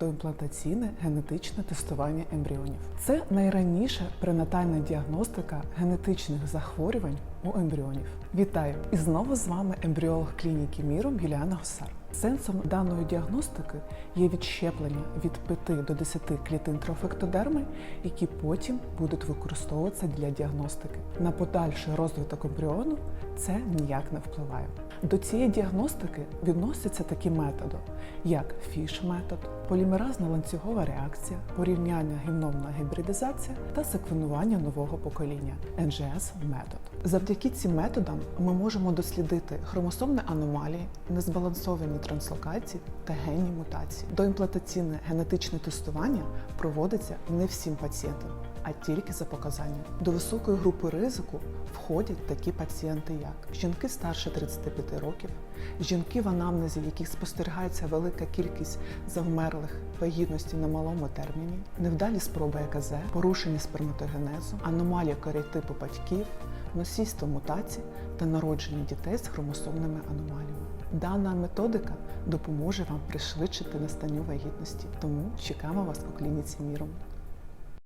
доімплантаційне генетичне тестування ембріонів. Це найраніша пренатальна діагностика генетичних захворювань у ембріонів. Вітаю! І знову з вами ембріолог клініки Міром Юліана Гусар. Сенсом даної діагностики є відщеплення від 5 до 10 клітин трофектодерми, які потім будуть використовуватися для діагностики. На подальший розвиток ембріону це ніяк не впливає. До цієї діагностики відносяться такі методи, як фіш-метод, полімеразна ланцюгова реакція, порівняння геномна гібридизація та секвенування нового покоління NGS-метод. Завдяки цим методам ми можемо дослідити хромосомні аномалії, незбалансовані транслокації та генні мутації. Доімплантаційне генетичне тестування проводиться не всім пацієнтам, а тільки за показанням. До високої групи ризику входять такі пацієнти, як жінки старше 35 років, жінки в анамнезі, в яких спостерігається велика кількість завмерлих вагітності на малому терміні, невдалі спроби ЕКЗ, порушення сперматогенезу, аномалія каріотипу батьків, носійство мутацій та народження дітей з хромосомними аномаліями. Дана методика допоможе вам пришвидшити настанню вагітності, тому чекаємо вас у клініці міром.